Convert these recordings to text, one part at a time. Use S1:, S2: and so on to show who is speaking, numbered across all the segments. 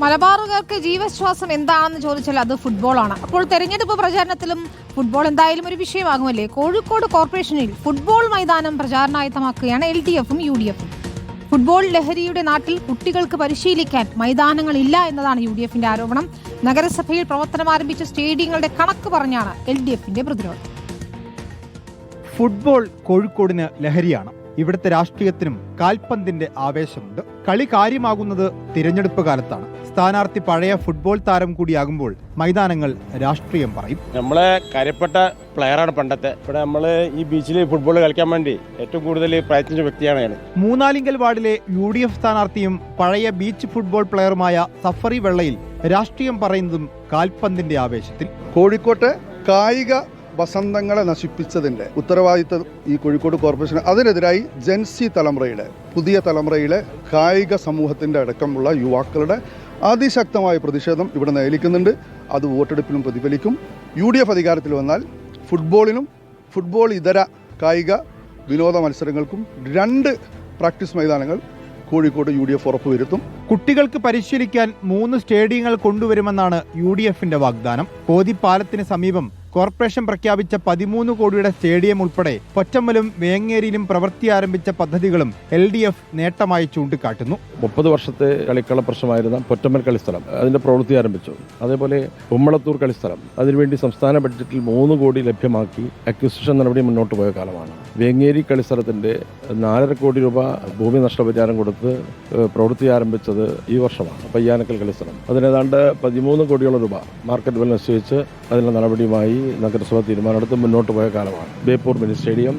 S1: മലബാറുകാർക്ക് ജീവശ്വാസം എന്താണെന്ന് ചോദിച്ചാൽ അത് ഫുട്ബോളാണ്. അപ്പോൾ തെരഞ്ഞെടുപ്പ് പ്രചാരണത്തിലും ഫുട്ബോൾ എന്തായാലും ഒരു വിഷയമാകുമല്ലേ? കോഴിക്കോട് കോർപ്പറേഷനിൽ ഫുട്ബോൾ മൈതാനം പ്രചാരണായുധമാക്കുകയാണ് എൽ ഡി എഫും യു ഡി എഫും ഫുട്ബോൾ ലഹരിയുടെ നാട്ടിൽ കുട്ടികൾക്ക് പരിശീലിക്കാൻ മൈതാനങ്ങളില്ല എന്നതാണ് യു ഡി എഫിന്റെ ആരോപണം. നഗരസഭയിൽ പ്രവർത്തനം ആരംഭിച്ച സ്റ്റേഡിയങ്ങളുടെ കണക്ക് പറഞ്ഞാണ് എൽ ഡി എഫിന്റെ പ്രതിരോധം.
S2: ഫുട്ബോൾ കോഴിക്കോടിന് ലഹരിയാണ്. ഇവിടുത്തെ രാഷ്ട്രീയത്തിനും കാൽപന്തിന്റെ ആവേശമുണ്ട്. കളി കാര്യമാകുന്നത് തിരഞ്ഞെടുപ്പ് കാലത്താണ്. സ്ഥാനാർത്ഥി പഴയ ഫുട്ബോൾ താരം കൂടിയാകുമ്പോൾ മൈതാനങ്ങൾ രാഷ്ട്രീയം പറയും.
S3: നമ്മളെ കാര്യപ്പെട്ട പ്ലെയറാണ് പണ്ടത്തെ. ഇവിടെ നമ്മൾ ഈ ബീച്ചിൽ ഫുട്ബോൾ കളിക്കാൻ വേണ്ടി ഏറ്റവും കൂടുതൽ പ്രയത്നിച്ച വ്യക്തിയാണ് ഞാൻ.
S2: മൂന്നാലിങ്കൽ വാർഡിലെ യു ഡി എഫ് സ്ഥാനാർത്ഥിയും പഴയ ബീച്ച് ഫുട്ബോൾ പ്ലെയറുമായ സഫറി വെള്ളയിൽ രാഷ്ട്രീയം പറയുന്നതും കാൽപന്തിന്റെ ആവേശത്തിൽ.
S4: കോഴിക്കോട്ടെ കായിക വസന്തങ്ങളെ നശിപ്പിച്ചതിന്റെ ഉത്തരവാദിത്തം ഈ കോഴിക്കോട് കോർപ്പറേഷൻ അതിനെതിരായി ജെൻസി തലമുറയുടെ പുതിയ തലമുറയിലെ കായിക സമൂഹത്തിന്റെ അടക്കമുള്ള യുവാക്കളുടെ അതിശക്തമായ പ്രതിഷേധം ഇവിടെ നിലനിൽക്കുന്നുണ്ട് അത് വോട്ടെടുപ്പിലും പ്രതിഫലിക്കും. യു ഡി എഫ് അധികാരത്തിൽ വന്നാൽ ഫുട്ബോളിനും ഫുട്ബോൾ ഇതര കായിക വിനോദ മത്സരങ്ങൾക്കും രണ്ട് പ്രാക്ടീസ് മൈതാനങ്ങൾ കോഴിക്കോട് യു ഡി എഫ് ഉറപ്പുവരുത്തും.
S2: കുട്ടികൾക്ക് പരിശീലിക്കാൻ മൂന്ന് സ്റ്റേഡിയങ്ങൾ കൊണ്ടുവരുമെന്നാണ് യു ഡി എഫിന്റെ വാഗ്ദാനം. കോതിപ്പാലത്തിന് സമീപം കോർപ്പറേഷൻ പ്രഖ്യാപിച്ച പതിമൂന്ന് കോടിയുടെ സ്റ്റേഡിയം ഉൾപ്പെടെ പൊറ്റമ്മലും വേങ്ങേരിയിലും പ്രവൃത്തി ആരംഭിച്ച പദ്ധതികളും എൽ ഡി എഫ് നേട്ടമായി ചൂണ്ടിക്കാട്ടുന്നു.
S3: മുപ്പത് വർഷത്തെ കളിക്കള പ്രശ്നമായിരുന്ന പൊറ്റമ്മൽ കളിസ്ഥലം അതിന്റെ പ്രവൃത്തി ആരംഭിച്ചു. അതേപോലെ ഉമ്മളത്തൂർ കളിസ്ഥലം. അതിനുവേണ്ടി സംസ്ഥാന ബഡ്ജറ്റിൽ മൂന്ന് കോടി ലഭ്യമാക്കി അക്വിസിഷൻ നടപടി മുന്നോട്ട് പോയ കാലമാണ്. വേങ്ങേരി കളിസ്ഥലത്തിന്റെ നാലര കോടി രൂപ ഭൂമി നഷ്ടപരിഹാരം കൊടുത്ത് പ്രവൃത്തി ആരംഭിച്ചത് ഈ വർഷമാണ്. പയ്യാനക്കൽ കളിസ്ഥലം. അതിനേതാണ്ട് പതിമൂന്ന് കോടിയോളം രൂപ മാർക്കറ്റ് വില നിശ്ചയിച്ച് അതിനുള്ള നടപടിയുമായി നഗരസഭ തീരുമാനമെടുത്ത് മുന്നോട്ട് പോയ കാലമാണ്. Beypore mini stadium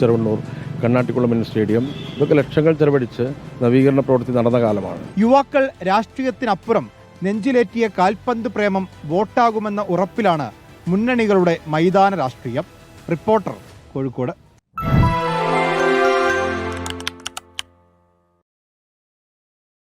S3: Cheruvannur Kannattikulam mini stadium ഇതൊക്കെ ലക്ഷങ്ങൾ ചെലവഴിച്ച് നവീകരണ പ്രവൃത്തി നടന്ന കാലമാണ്.
S2: യുവാക്കൾ രാഷ്ട്രീയത്തിനപ്പുറം നെഞ്ചിലേറ്റിയ കാൽപന്ത് പ്രേമം വോട്ടാകുമെന്ന ഉറപ്പിലാണ് മുന്നണികളുടെ മൈതാന രാഷ്ട്രീയം. റിപ്പോർട്ടർ കോഴിക്കോട്.